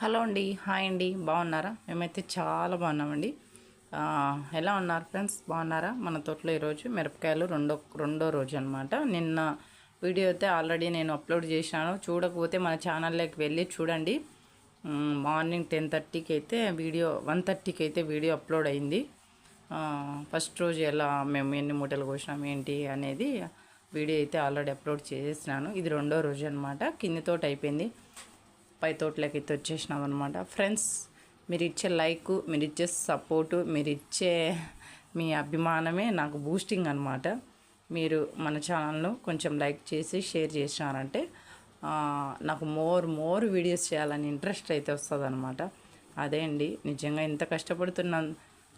Hello అండి hi అండి బాగున్నారా? మేమైతే చాలా బాగున్నామండి. ఎలా ఉన్నారు ఫ్రెండ్స్? బాగున్నారా? మన తోటలో ఈరోజు మిరపకాయలు రెండో రెండో రోజు అనమాట నిన్న వీడియో అయితే ఆల్రెడీ నేను అప్లోడ్ చేశాను. చూడకపోతే మన ఛానల్లోకి వెళ్ళి చూడండి. మార్నింగ్ టెన్ థర్టీకి అయితే వీడియో వన్ థర్టీకి అయితే వీడియో అప్లోడ్ అయింది. ఫస్ట్ రోజు ఎలా మేము ఎన్ని మూటలు కోసినాం ఏంటి అనేది వీడియో అయితే ఆల్రెడీ అప్లోడ్ చేసేసినాను. ఇది రెండో రోజు అనమాట కింది తోట అయిపోయింది. పై తోటలోకి అయితే వచ్చేసినాం అనమాట ఫ్రెండ్స్ మీరు ఇచ్చే లైక్ మీరు ఇచ్చే సపోర్టు మీరు ఇచ్చే మీ అభిమానమే నాకు బూస్టింగ్ అనమాట మీరు మన ఛానల్ను కొంచెం లైక్ చేసి షేర్ చేసినారంటే నాకు మోర్ మోర్ వీడియోస్ చేయాలని ఇంట్రెస్ట్ అయితే వస్తుంది అనమాట అదే అండి నిజంగా ఇంత కష్టపడుతున్నా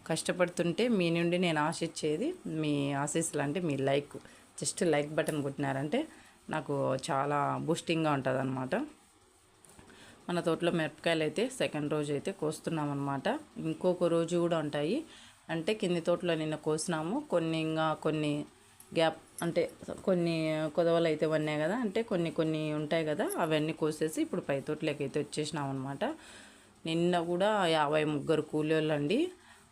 కష్టపడుతుంటే మీ నుండి నేను ఆశించేది మీ ఆశీస్సులు అంటే మీ లైక్ జస్ట్ లైక్ బటన్ కొట్టినారంటే నాకు చాలా బూస్టింగ్గా ఉంటుంది మన తోటలో మిరపకాయలు అయితే సెకండ్ రోజు అయితే కోస్తున్నాం అనమాట ఇంకొక రోజు కూడా ఉంటాయి. అంటే కింది తోటలో నిన్న కోసినాము. కొన్ని ఇంకా కొన్ని గ్యాప్ అంటే కొన్ని కొదవలు అయితే ఉన్నాయి కదా. అంటే కొన్ని కొన్ని ఉంటాయి కదా. అవన్నీ కోసేసి ఇప్పుడు పై తోటలోకి అయితే వచ్చేసినాం అనమాట నిన్న కూడా యాభై ముగ్గురు కూలీళ్ళు అండి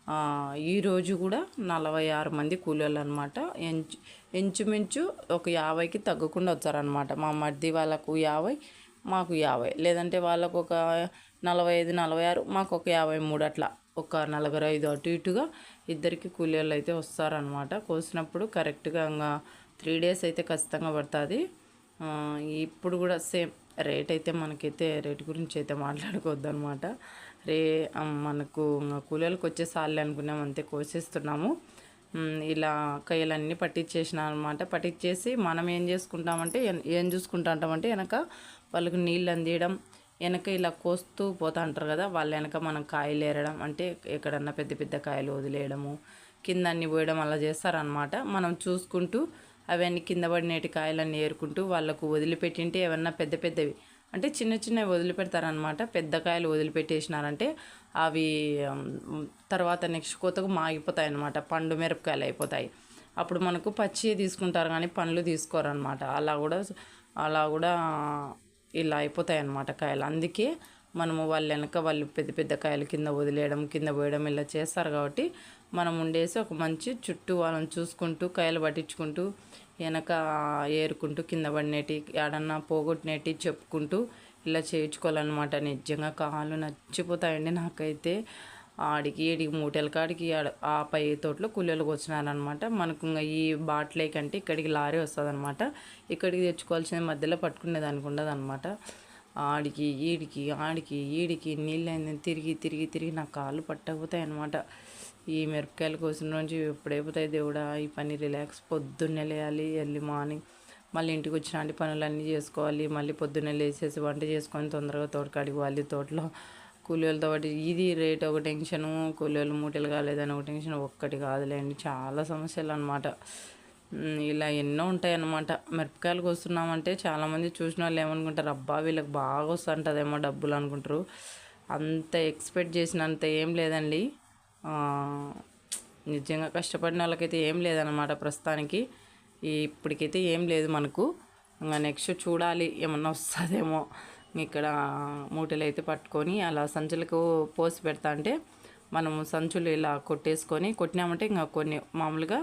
ఈరోజు ఈ రోజు కూడా నలభై ఆరు మంది కూలోళ్ళు అనమాట ఎంచు ఇంచుమించు ఒక యాభైకి తగ్గకుండా వచ్చారనమాట మా మర్ది వాళ్ళకు యాభై మాకు యాభై. లేదంటే వాళ్ళకు ఒక నలభై ఐదు నలభై ఆరు మాకు ఒక యాభై మూడు అట్లా. ఒక నలభై ఐదు అటు ఇటుగా ఇద్దరికి కూలీలు అయితే వస్తారనమాట కోసినప్పుడు కరెక్ట్గా ఇంకా త్రీ డేస్ అయితే ఖచ్చితంగా పడుతుంది. ఇప్పుడు కూడా సేమ్ రేట్ అయితే మనకైతే రేట్ గురించి అయితే మాట్లాడుకోవద్దు అనమాట రే మనకు ఇంకా కూలీలకు వచ్చే సార్లు అనుకున్నాం అంతే కోసేస్తున్నాము. ఇలా కయ్యలన్నీ పట్టించేసిన అనమాట పట్టించేసి మనం ఏం చేసుకుంటామంటే ఏం చూసుకుంటా ఉంటామంటే వెనక వాళ్ళకి నీళ్ళు అందియడం వెనక ఇలా కోస్తూ పోతూ అంటారు కదా వాళ్ళ వెనక మనం కాయలు ఏరడం అంటే ఎక్కడన్నా పెద్ద పెద్ద కాయలు వదిలేయడము కింద అన్ని పోయడం అలా చేస్తారనమాట మనం చూసుకుంటూ అవన్నీ కింద పడినటి కాయలన్నీ ఏరుకుంటూ వాళ్ళకు వదిలిపెట్టింటే ఏమన్నా పెద్ద పెద్దవి అంటే చిన్న చిన్నవి వదిలిపెడతారనమాట పెద్ద కాయలు వదిలిపెట్టేసినారంటే అవి తర్వాత నెక్స్ట్ కోతకు మాగిపోతాయి అనమాట పండు మిరపకాయలు అయిపోతాయి. అప్పుడు మనకు పచ్చి తీసుకుంటారు కానీ పండ్లు తీసుకోరనమాట అలా కూడా అలా కూడా ఇలా అయిపోతాయి అన్నమాట కాయలు. అందుకే మనము వాళ్ళు వెనక వాళ్ళు పెద్ద పెద్ద కాయలు కింద వదిలేయడం కింద పోయడం ఇలా చేస్తారు కాబట్టి మనం ఉండేసి ఒక మంచి చుట్టూ వాళ్ళని చూసుకుంటూ కాయలు పట్టించుకుంటూ వెనక ఏరుకుంటూ కింద పడినేటి ఏడన్నా పోగొట్టినేటి చెప్పుకుంటూ ఇలా చేయించుకోవాలన్నమాట. నిజంగా కాళ్ళు నచ్చిపోతాయండి నాకైతే. ఆడికి ఈడికి మూటల కాడికి ఆడ ఆ పై తోటలో కూలీలకు వచ్చినారనమాట మనకు ఇంకా ఈ బాట్లే కంటే ఇక్కడికి లారీ వస్తుంది అనమాట ఇక్కడికి తెచ్చుకోవాల్సిన మధ్యలో పట్టుకునేదానికి ఉండదు అనమాట ఆడికి ఈడికి ఆడికి ఈడికి నీళ్ళు తిరిగి తిరిగి తిరిగి నా కాళ్ళు పట్టకపోతాయి అనమాట ఈ మిరపకాయలు కోసిన నుంచి ఎప్పుడైపోతాయి దేవుడా? ఈ పని రిలాక్స్ పొద్దున్నే లేయాలి ఎర్లీ మార్నింగ్. మళ్ళీ ఇంటికి వచ్చిన పనులన్నీ చేసుకోవాలి. మళ్ళీ పొద్దున్నే లేచేసి వంట చేసుకొని తొందరగా తోటకాడికి పోవాలి. తోటలో కూలీలతో పాటు ఇది రేట్ ఒక టెన్షను కూలీలు మూటలు కాలేదని ఒక టెన్షన్ ఒక్కటి కాదులేండి చాలా సమస్యలు అనమాట ఇలా ఎన్నో ఉంటాయన్నమాట. మిరపకాయలకు మిరపకాయలు కోస్తున్నామంటే చాలామంది చూసిన వాళ్ళు ఏమనుకుంటారు అబ్బా వీళ్ళకి బాగా వస్తుంటుందేమో డబ్బులు అనుకుంటారు. అంత ఎక్స్పెక్ట్ చేసినంత ఏం లేదండి. నిజంగా కష్టపడిన వాళ్ళకైతే ఏం లేదన్నమాట ప్రస్తుతానికి. ఇప్పటికైతే ఏం లేదు మనకు. ఇంకా నెక్స్ట్ చూడాలి ఏమన్నా వస్తుందేమో. ఇక్కడ మూటలు అయితే పట్టుకొని అలా సంచులకు పోసి పెడతా అంటే మనము సంచులు ఇలా కొట్టేసుకొని కొట్టినామంటే ఇంకా కొన్ని మామూలుగా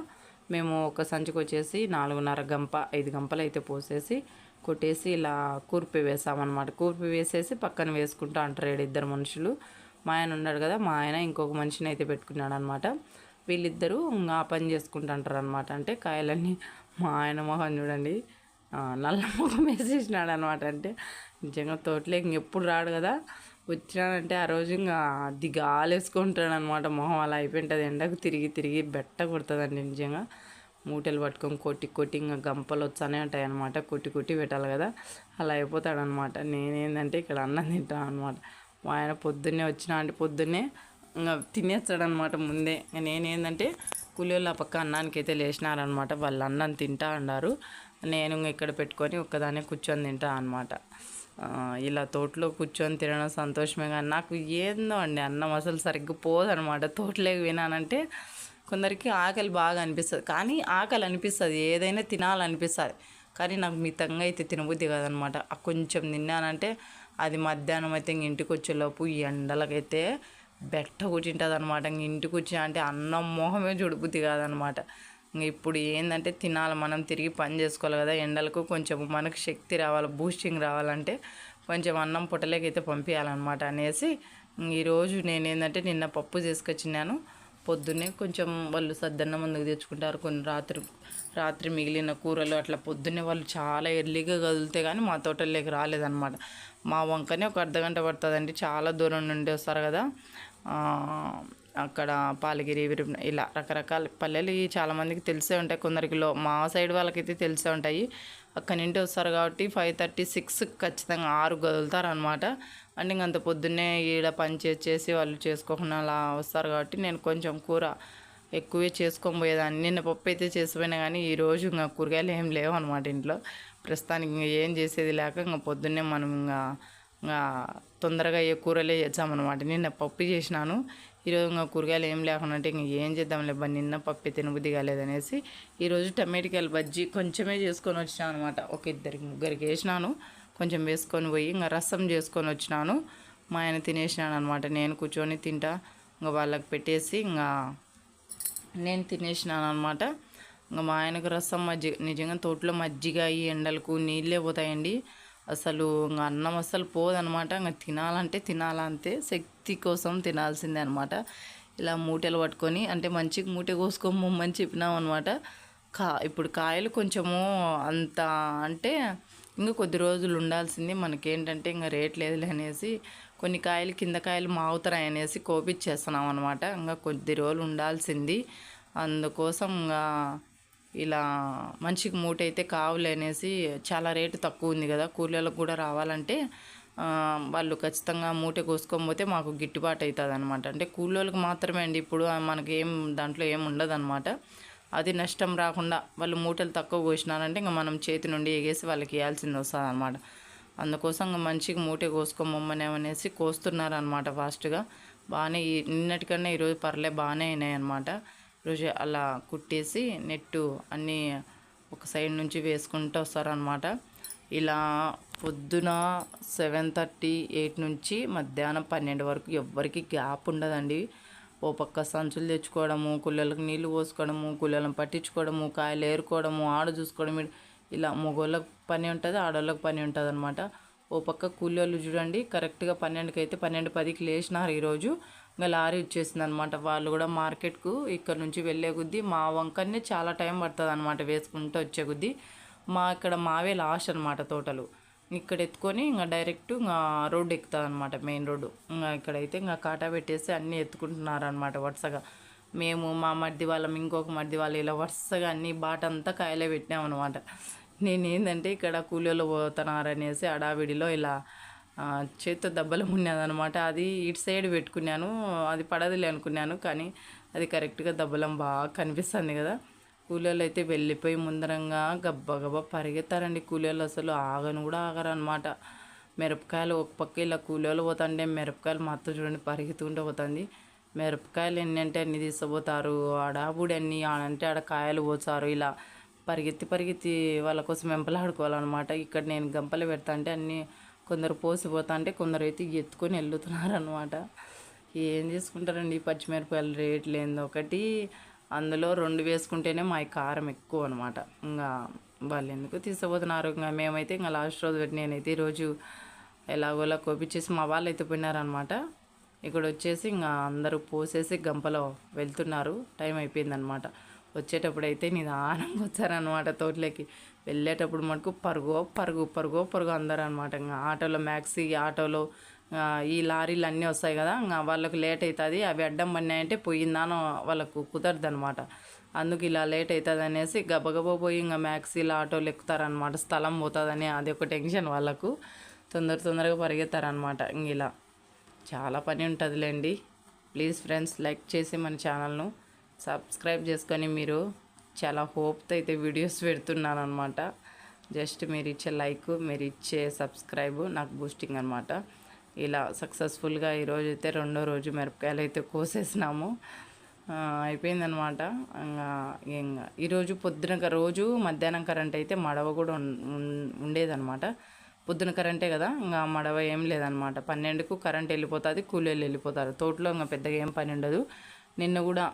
మేము ఒక సంచుకు వచ్చేసి నాలుగున్నర గంప ఐదు గంపలు అయితే పోసేసి కొట్టేసి ఇలా కూర్పి వేసామన్నమాట. కూర్పి వేసేసి పక్కన వేసుకుంటూ అంటారు ఈడ ఇద్దరు మనుషులు. మా ఆయన ఉన్నాడు కదా మా ఆయన ఇంకొక మనిషిని అయితే పెట్టుకున్నాడు అనమాట వీళ్ళిద్దరూ ఇంకా ఆ పని చేసుకుంటుంటారు అనమాట అంటే కాయలన్నీ మా ఆయన మొహం చూడండి నల్ల ముఖం వేసేసినాడు అనమాట అంటే నిజంగా తోటలో ఇంకెప్పుడు రాడు కదా. వచ్చినాడంటే ఆ రోజు ఇంకా దిగాలేసుకుంటాడు అనమాట మొహం అలా అయిపోయింటుంది. ఎండకు తిరిగి తిరిగి బెట్ట కొడుతుందండి నిజంగా. మూటలు పట్టుకొని కొట్టి కొట్టి ఇంకా గంపలు వచ్చానే ఉంటాయి అనమాట కొట్టి కొట్టి పెట్టాలి కదా. అలా అయిపోతాడు అనమాట నేనేందంటే ఇక్కడ అన్నం తింటాను అనమాట మా ఆయన పొద్దున్నే వచ్చినా అంటే పొద్దున్నే ఇంకా తినేస్తాడనమాట ముందే. నేనేందంటే కూలీళ్ళు ఆ పక్క అన్నానికి అయితే లేచినారనమాట. వాళ్ళు అన్నం తింటా అన్నారు. నేను ఇక్కడ పెట్టుకొని ఒక్కదాన్నే కూర్చొని తింటా అనమాట ఇలా తోటలో కూర్చొని తినడం సంతోషమే కానీ నాకు ఏందో అండి అన్నం అసలు సరిగ్గా పోదనమాట తోటలోకి వినానంటే కొందరికి ఆకలి బాగా అనిపిస్తుంది. కానీ ఆకలి అనిపిస్తుంది. ఏదైనా తినాలనిపిస్తుంది. కానీ నాకు మితంగా అయితే తినబుద్ధి కాదనమాట ఆ కొంచెం తిన్నానంటే అది మధ్యాహ్నం అయితే ఇంక ఇంటికి వచ్చేలోపు ఈ ఎండలకైతే బెట్ట కూర్చుంటుంది అనమాట ఇంక ఇంటికి వచ్చి అంటే అన్నం మొహమే చూడబుద్ధి కాదనమాట ఇప్పుడు ఏంటంటే తినాలి మనం తిరిగి పని చేసుకోవాలి కదా ఎండలకు కొంచెం మనకు శక్తి రావాలి బూస్టింగ్ రావాలంటే కొంచెం అన్నం పుట్టలేకైతే పంపించాలన్నమాట అనేసి ఈరోజు నేను ఏంటంటే నిన్న పప్పు చేసుకొచ్చినాను. పొద్దున్నే కొంచెం వాళ్ళు సద్దన్న ముందుకు తెచ్చుకుంటారు కొన్ని రాత్రి రాత్రి మిగిలిన కూరలు అట్లా పొద్దున్నే వాళ్ళు చాలా ఎర్లీగా కదిలితే కానీ మా తోటలోకి రాలేదన్నమాట. మా వంకనే ఒక అర్ధ గంట పడుతుందండి చాలా దూరం నుండి వస్తారు కదా. అక్కడ పాలగిరి విరు- ఇలా రకరకాల పల్లెలు చాలామందికి తెలిసే ఉంటాయి. కొందరికి లో మా సైడ్ వాళ్ళకైతే తెలిసే ఉంటాయి. అక్కడి నుండి వస్తారు కాబట్టి ఫైవ్ థర్టీ సిక్స్ ఖచ్చితంగా ఆరు గదులుతారు అనమాట అంటే ఇంక అంత పొద్దున్నే ఈడ పని చేసి వాళ్ళు చేసుకోకుండా అలా వస్తారు కాబట్టి నేను కొంచెం కూర ఎక్కువే చేసుకొని పోయేదాన్ని. నిన్న పప్పు అయితే చేసిపోయినా కానీ ఈరోజు ఇంకా కూరగాయలు ఏం లేవు అనమాట ఇంట్లో. ప్రస్తుతానికి ఇంకా ఏం చేసేది లేక ఇంకా పొద్దున్నే మనం ఇంకా ఇంకా తొందరగా ఏ కూరలే చేద్దామన్నమాట. నిన్న పప్పు చేసినాను. ఈరోజు ఇంకా కూరగాయలు ఏం లేకుండా అంటే ఇంక ఏం చేద్దాంలే బా నిన్న పప్పు తినబుద్ధి కాలేదనేసి ఈరోజు టమాటికాయలు బజ్జీ కొంచెమే చేసుకొని వచ్చినాను అనమాట ఒక ఇద్దరికి ముగ్గురికి వేసినాను. కొంచెం వేసుకొని పోయి ఇంకా రసం చేసుకొని వచ్చినాను. మా ఆయన తినేసినాను అనమాట నేను కూర్చొని తింటా. ఇంకా వాళ్ళకి పెట్టేసి ఇంకా నేను తినేసినాను అనమాట ఇంకా మా ఆయనకు రసం మజ్జిగ నిజంగా తోటలో మజ్జిగ ఈ ఎండలకు నీళ్ళే పోతాయండి. అసలు ఇంకా అన్నం అసలు పోదనమాట. ఇంకా తినాలంటే తినాలంతే శక్తి కోసం తినాల్సిందే అనమాట. ఇలా మూటలు పట్టుకొని అంటే మంచిగా మూట కోసుకోమని చెప్పినాం అనమాట కా ఇప్పుడు కాయలు కొంచెము అంత అంటే ఇంకా కొద్ది రోజులు ఉండాల్సింది. మనకేంటంటే ఇంకా రేట్ లేదులే అనేసి కొన్ని కాయలు కింద కాయలు మావుతాయి అనేసి కోపిచ్చేస్తున్నాం అనమాట ఇంకా కొద్ది రోజులు ఉండాల్సింది. అందుకోసం ఇంకా ఇలా మనిషికి మూట అయితే కావులే అనేసి చాలా రేటు తక్కువ ఉంది కదా. కూలీలకు కూడా రావాలంటే వాళ్ళు ఖచ్చితంగా మూట కోసుకొని పోతే మాకు గిట్టుబాటు అవుతుంది అనమాట అంటే కూలోళ్ళకి మాత్రమే అండి ఇప్పుడు మనకి ఏం దాంట్లో ఏం ఉండదు అది నష్టం రాకుండా వాళ్ళు మూటలు తక్కువ కోసినారంటే ఇంకా మనం చేతి నుండి ఎగేసి వాళ్ళకి ఇవ్వాల్సింది వస్తుంది అనమాట అందుకోసం ఇంకా మంచిగా మూట కోసుకోమనేసి కోస్తున్నారు అనమాట ఫాస్ట్గా. బాగానే నిన్నటికన్నా ఈరోజు పర్లే బాగానే అయినాయి అనమాట రోజు అలా కుట్టేసి నెట్టు అన్నీ ఒక సైడ్ నుంచి వేసుకుంటూ వస్తారనమాట ఇలా పొద్దున సెవెన్ థర్టీ ఎయిట్ నుంచి మధ్యాహ్నం పన్నెండు వరకు ఎవ్వరికి గ్యాప్ ఉండదండి. ఓ పక్క సంచులు తెచ్చుకోవడము కుళ్ళలకు నీళ్ళు పోసుకోవడము కుళ్ళలను పట్టించుకోవడము కాయలు ఏరుకోవడము ఆడ చూసుకోవడం ఇలా మగోళ్ళకి పని ఉంటుంది ఆడవాళ్ళకి పని ఉంటుంది అనమాట ఓ పక్క కూలోళ్ళు చూడండి కరెక్ట్గా పన్నెండుకి అయితే పన్నెండు పదికి లేచినారు ఈరోజు. ఇంకా లారీ వచ్చేసింది అనమాట వాళ్ళు కూడా మార్కెట్కు ఇక్కడ నుంచి వెళ్ళే కొద్దీ మా వంకనే చాలా టైం పడుతుంది అనమాట వేసుకుంటూ వచ్చే కొద్దీ. మా ఇక్కడ మావే లాస్ట్ అనమాట తోటలు. ఇక్కడ ఎత్తుకొని ఇంకా డైరెక్ట్ ఇంకా రోడ్డు ఎక్కుతుంది అనమాట మెయిన్ రోడ్డు. ఇంకా ఇక్కడైతే ఇంకా కాటా పెట్టేసి అన్నీ ఎత్తుకుంటున్నారు అనమాట వరుసగా. మేము మా మడ్ది వాళ్ళం ఇంకొక మడ్ది వాళ్ళు ఇలా వరుసగా అన్ని బాట అంతా కాయలే పెట్టినాం అనమాట ఇక్కడ కూలీలు పోతున్నారనేసి అడావిడిలో ఇలా చేత్తో దెబ్బలు ఉన్నదనమాట అది ఇటు సైడ్ పెట్టుకున్నాను అది పడదులే అనుకున్నాను కానీ అది కరెక్ట్గా దెబ్బలం బాగా కనిపిస్తుంది కదా. కూలీలు అయితే వెళ్ళిపోయి ముందరంగా గబ్బ పరిగెత్తారండి కూలీలు అసలు ఆగను కూడా ఆగరనమాట. మిరపకాయలు ఒక పక్క ఇలా కూలీలు పోతుంటే మిరపకాయలు మా అత్త చూడండి పరిగెత్తుకుంటూ పోతుంది. మిరపకాయలు ఎన్ని అంటే అన్ని తీసుకుపోతారు ఆడాబుడి అన్ని ఆడంటే ఆడ కాయలు పోతారు ఇలా పరిగెత్తి పరిగెత్తి వాళ్ళ కోసం వెంపలాడుకోవాలన్నమాట. ఇక్కడ నేను గంపలు పెడతా అంటే అన్నీ కొందరు పోసిపోతా అంటే కొందరు అయితే ఎత్తుకొని వెళ్తున్నారు అనమాట ఏం చేసుకుంటారండి? పచ్చిమిరపకాయల పచ్చిమిరపకాయలు రేట్లు ఏందో ఒకటి. అందులో రెండు వేసుకుంటేనే మా కారం ఎక్కువ అనమాట ఇంకా వాళ్ళు ఎందుకు తీసుకుపోతున్నారు ఇంకా మేమైతే ఇంకా లాస్ట్ రోజు పెట్టి నేనైతే ఈరోజు ఎలాగోలా కోపించేసి మా వాళ్ళు అయితే పోయినారనమాట ఇక్కడ వచ్చేసి ఇంకా అందరూ పోసేసి గంపలో వెళ్తున్నారు. టైం అయిపోయిందనమాట వచ్చేటప్పుడు అయితే నిదానంగా వచ్చారనమాట తోటలోకి. వెళ్ళేటప్పుడు మటుకు పరుగో పరుగు పరుగో పరుగు అందరు అనమాట ఇంకా ఆటోలో మ్యాక్సీ ఆటోలో ఈ లారీలు అన్నీ వస్తాయి కదా ఇంకా వాళ్ళకు లేట్ అవుతుంది అవి అడ్డం పడినాయంటే పోయిందానో వాళ్ళకు కుదరదు అనమాట అందుకు ఇలా లేట్ అవుతుంది అనేసి గబగబా పోయి ఇంకా మ్యాక్సీలు ఆటోలు ఎక్కుతారనమాట స్థలం పోతుందని అది ఒక టెన్షన్ వాళ్ళకు. తొందర తొందరగా పరిగెత్తారనమాట ఇంక ఇలా. చాలా పని ఉంటుందిలేండి. ప్లీజ్ ఫ్రెండ్స్ లైక్ చేసి మన ఛానల్ను. సబ్స్క్రైబ్ చేసుకొని మీరు చాలా హోప్తో అయితే వీడియోస్ పెడుతున్నాను అనమాట జస్ట్ మీరు ఇచ్చే లైక్ మీరు ఇచ్చే సబ్స్క్రైబ్ నాకు బూస్టింగ్ అనమాట ఇలా సక్సెస్ఫుల్గా ఈరోజు అయితే రెండో రోజు మిరపకాయలు అయితే కోసేసినాము. అయిపోయిందనమాట ఇంకా ఈరోజు పొద్దున రోజు మధ్యాహ్నం కరెంట్ అయితే మడవ కూడా ఉండేదనమాట పొద్దున కరెంటే కదా ఇంకా మడవ ఏం లేదనమాట పన్నెండుకు కరెంట్ వెళ్ళిపోతుంది కూలీలు వెళ్ళిపోతారు. తోటలో ఇంకా పెద్దగా ఏం పని ఉండదు. నిన్న కూడా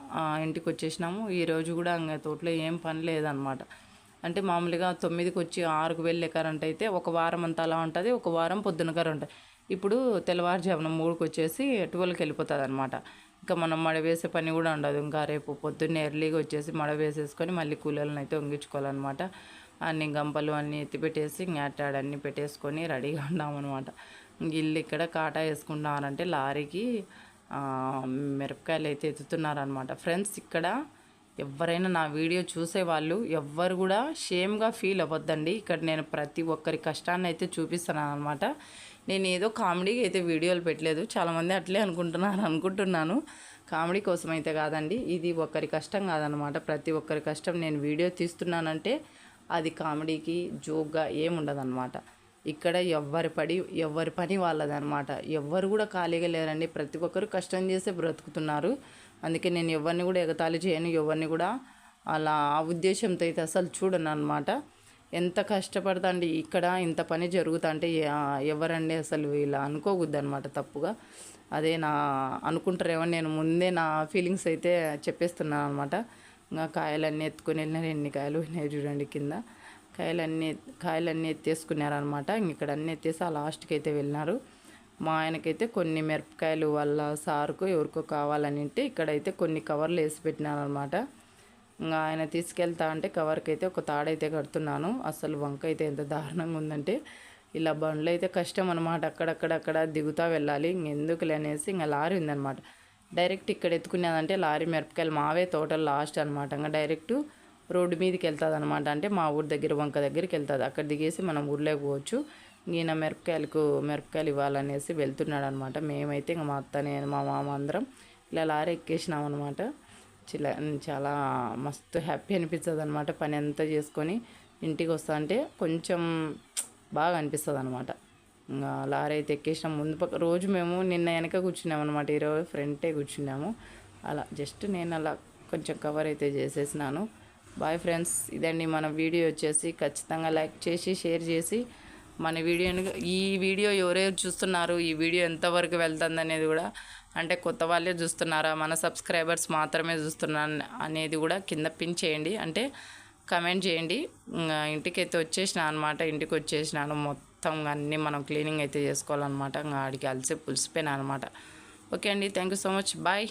ఇంటికి వచ్చేసినాము. ఈరోజు కూడా ఇంకా తోటలో ఏం పని లేదనమాట. అంటే మామూలుగా తొమ్మిదికి వచ్చి ఆరుకు వెళ్ళే కరెంట్ అయితే ఒక వారం అంతా అలా ఉంటుంది ఒక వారం పొద్దున కరెంట్ ఇప్పుడు తెల్లవారుజామున మూడుకి వచ్చేసి ట్వెల్వ్కి వెళ్ళిపోతుంది అనమాట ఇంకా మనం మడ వేసే పని కూడా ఉండదు. ఇంకా రేపు పొద్దున్నే ఎర్లీగా వచ్చేసి మడ వేసేసుకొని మళ్ళీ కూలీలను అయితే వంగించుకోవాలన్నమాట అన్ని గంపలు అన్నీ ఎత్తిపెట్టేసి ఇంకా అన్నీ పెట్టేసుకొని రెడీగా ఉన్నామన్నమాట ఇల్లు ఇక్కడ కాటా వేసుకుంటున్నారంటే లారీకి మిరపకాయలు అయితే ఎత్తుతున్నారనమాట ఫ్రెండ్స్ ఇక్కడ ఎవరైనా నా వీడియో చూసేవాళ్ళు ఎవ్వరు కూడా షేమ్గా ఫీల్ అవ్వద్దండి. ఇక్కడ నేను ప్రతి ఒక్కరి కష్టాన్ని అయితే చూపిస్తున్నాను అనమాట నేను ఏదో కామెడీకి అయితే వీడియోలు పెట్టలేదు. చాలామంది అట్లే అనుకుంటున్నారు అనుకుంటున్నాను. కామెడీ కోసం అయితే కాదండి. ఇది ఒక్కరి కష్టం కాదనమాట ప్రతి ఒక్కరి కష్టం నేను వీడియో తీస్తున్నానంటే అది కామెడీకి జోక్గా ఏముండదన్నమాట. ఇక్కడ ఎవ్వరి పడి ఎవ్వరి పని వాళ్ళదనమాట. ఎవ్వరు కూడా ఖాళీగా లేరండి. ప్రతి ఒక్కరు కష్టం చేసే బ్రతుకుతున్నారు. అందుకే నేను ఎవరిని కూడా ఎగతాళి చేయను. ఎవరిని కూడా అలా ఆ ఉద్దేశంతో అయితే అసలు చూడను అనమాట ఎంత కష్టపడతాండి ఇక్కడ ఇంత పని జరుగుతుంటే ఎవరండి అసలు ఇలా అనుకోకూడదు అనమాట తప్పుగా. అదే నా అనుకుంటారేమో నేను ముందే నా ఫీలింగ్స్ అయితే చెప్పేస్తున్నాను అనమాట ఇంకా కాయలన్నీ ఎత్తుకొని వెళ్ళిన ఎన్ని కాయలు ఉన్నాయి చూడండి కింద. కాయలన్నీ కాయలన్నీ ఎత్తేసుకున్నారనమాట ఇక్కడ అన్నీ ఎత్తేసి ఆ లాస్ట్కి అయితే వెళ్ళినారు. మా ఆయనకైతే కొన్ని మిరపకాయలు వాళ్ళ సారుకు ఎవరికో కావాలని అంటే ఇక్కడైతే కొన్ని కవర్లు వేసి పెట్టినారనమాట ఇంకా ఆయన తీసుకెళ్తా అంటే కవర్కి అయితే ఒక తాడైతే కడుతున్నాను. అసలు వంక అయితే ఎంత దారుణంగా ఉందంటే ఇలా బండ్లు అయితే కష్టం అనమాట అక్కడక్కడక్కడ దిగుతా వెళ్ళాలి. ఇంకెందుకులే అనేసి ఇంకా లారీ ఉందనమాట డైరెక్ట్ ఇక్కడ ఎత్తుకునేదంటే లారీ మిరపకాయలు మావే తోటలు లాస్ట్ అనమాట ఇంకా డైరెక్ట్ రోడ్డు మీదకి వెళ్తుంది అనమాట అంటే మా ఊరి దగ్గర వంక దగ్గరికి వెళ్తుంది అక్కడ దిగేసి మనం ఊర్లోకి పోవచ్చు. ఈయన మిరపకాయలకు మిరపకాయలు ఇవ్వాలనేసి వెళ్తున్నాడు అనమాట మేమైతే ఇంకా మా అత్త నేను మా మామ అందరం ఇలా లారీ ఎక్కేసినాం అనమాట చిలా చాలా మస్తు హ్యాపీ అనిపిస్తుంది అనమాట పని అంతా చేసుకొని ఇంటికి వస్తా అంటే కొంచెం బాగా అనిపిస్తుంది అనమాట ఇంకా లారీ అయితే ఎక్కేసినాం. ముందు పక్క రోజు మేము నిన్న వెనక కూర్చున్నాం అనమాట ఈరోజు ఫ్రంటే కూర్చున్నాము. అలా జస్ట్ నేను అలా కొంచెం కవర్ అయితే చేసేసినాను. బాయ్ ఫ్రెండ్స్ ఇదండి మన వీడియో వచ్చేసి. ఖచ్చితంగా లైక్ చేసి షేర్ చేసి మన వీడియోని ఈ వీడియో ఎవరెవరు చూస్తున్నారు ఈ వీడియో ఎంతవరకు వెళ్తుంది అనేది కూడా అంటే కొత్త వాళ్ళే చూస్తున్నారా మన సబ్స్క్రైబర్స్ మాత్రమే చూస్తున్నారు అనేది కూడా కింద పిన్ చేయండి. అంటే కమెంట్ చేయండి. ఇంటికైతే వచ్చేసిన అనమాట ఇంటికి వచ్చేసినాను. మొత్తం అన్నీ మనం క్లీనింగ్ అయితే చేసుకోవాలన్నమాట. ఇంకా ఆడికి అలసి పులిసిపోయినా అనమాట ఓకే అండి. Thank you so much. Bye